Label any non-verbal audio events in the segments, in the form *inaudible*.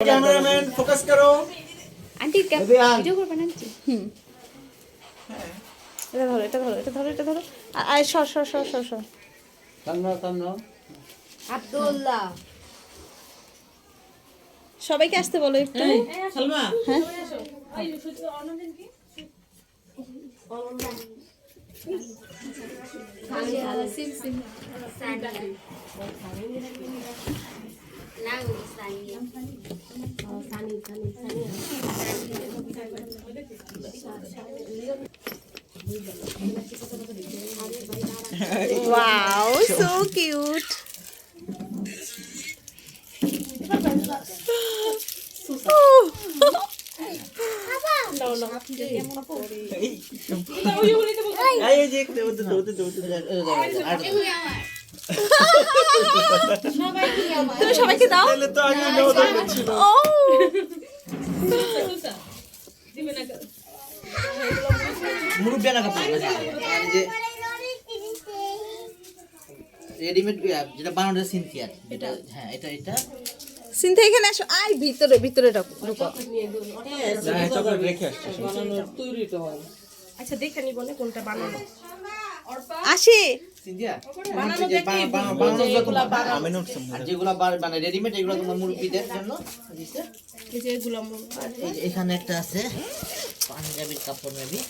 Cameraman focus করো aunty video করবে না আন্টি হুম। হ্যাঁ। এটা ধরো এটা ধরো এটা ধরো এটা ধরো। আয় সর সর সর সর সর। সামনে সামনে আব্দুল্লাহ। সবাইকে আসতে বলো একটু। সালমা। হ্যাঁ? সিম সিম এই যে একটু ওতে ওতে ওতে তুমি সবাইকে দাও? তাহলে তো আগে নেওয়া দরকার ও। মুরব্বিয়া না কাপড় আর যে রেডিমেড যেটা বানানো সিনথিয়ার এটা হ্যাঁ এটা এটা। সিনথা এখানে আসো। আয় ভিতরে ঢুকো রেখে আসছি। আচ্ছা দেখে নিব না কোনটা বানানো আসি। মানে রেডিমেড এগুলো তোমার মুরব্বিদের জন্য। দিছে এই যে এগুলো আমরা আর এই যে এখানে একটা আছে পাঞ্জাবির কাপড় মেবি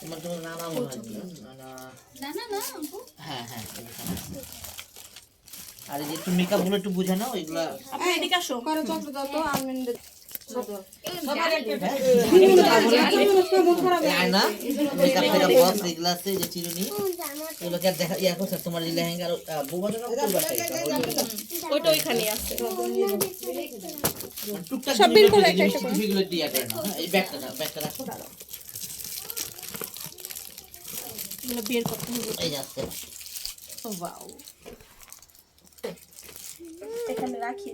তোমার তোমার নানা মনে হয়। নানা। হ্যাঁ হ্যাঁ আর এই যে একটু মেকআপগুলো একটু বুঝে নাও এগুলা ইয়া তোমার লেহেঙ্গা ওইটা ওইখানে আছে সব বের করে একটা একটা জিনিস জিনিসগুলো দিয়ে করে নাও? এই ব্যাগটা ব্যাগটা রাখো এগুলো বের করতে হবে এই যাচ্ছে ওয়াও এখানে রাখি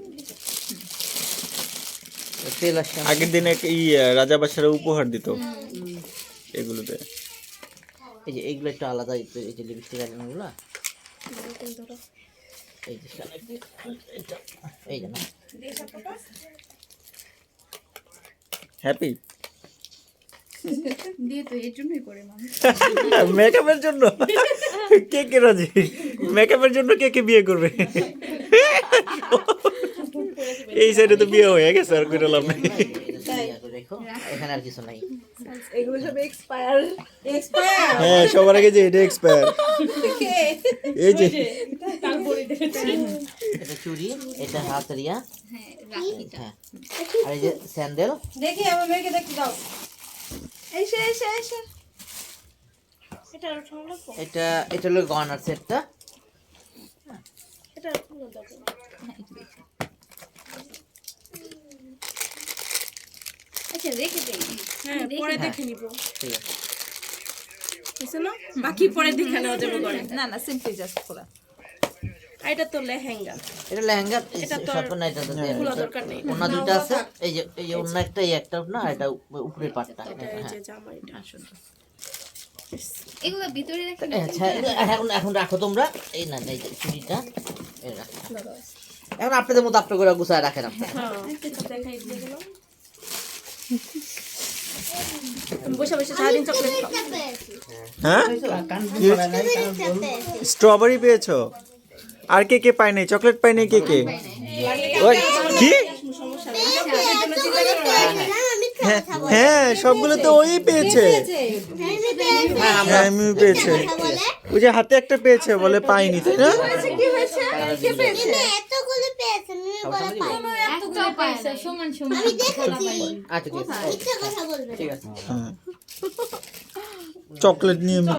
তেল আগের দিনে এই রাজা বাসারা উপহার দিত। এগুলোতে। এই যে এইগুলো একটু আলাদা এই যে- এই যে লিপস্টিক আইটেমগুলো এই যে এই যে হ্যাপি *laughs* মেকআপের জন্য? কে কে রাজি? মেকআপের জন্য কে কে বিয়ে করবে? *laughs* এই সাইডে তো বিয়ে হয়ে গেছে আর করে লাভ নেই এখানে আর কিছু নাই এগুলো সব এক্সপায়ার এক্সপায়ার হ্যাঁ সবার আগে যে এটা এক্সপায়ার এই যে এটা চুড়ি এটা হাতেরিয়া হ্যাঁ আর এই যে স্যান্ডেল দেখি আমার মেয়েকে দেখতে দাও এসে এসে এসে এটা এটা এটা হলো গয়নার সেটটা এটা খুলে রেখে দেই। হ্যাঁ পরে দেখে নিব। ঠিক আছে। বুঝছ বাকি পরে দেখে নেওয়া যাবে ঘরে না না সিম্পলি জাস্ট খোলা। এটা তো লেহেঙ্গা। এটা লেহেঙ্গা এটা তো না এটা তো খোলা দরকার নেই। ওনা দুইটা আছে এই যে এই যে অন্য একটা এই একটা না এটা উপ- উপরের পাটটা। এটা এই হ্যাঁ। যে জামা এটা। এগুলো ভিতরে রাখি আচ্ছা এখন এখন রাখো তোমরা। এই না এই চুড়িটা এই রাখো। এখন আপনাদের মতো আপনি করে গুছায় রাখেন আপনারা। হ্যাঁ দেখাই দিয়ে গেলাম। হ্যাঁ? স্ট্রবেরি পেয়েছ? আর কে কে পায় নাই? চকলেট পায় নাই কে কে? কি? হ্যাঁ, হ্যাঁ সবগুলো তো ওই পেয়েছে। হ্যাঁ আমি পেয়েছে। ওই যে হাতে একটা পেয়েছে বলে পাইনি তাই না? সমান সমান। আমি দেখেছি। আচ্ছা ঠিক আছে। কথা বলবে ঠিক আছে। হ্যাঁ। চকলেট নিয়ে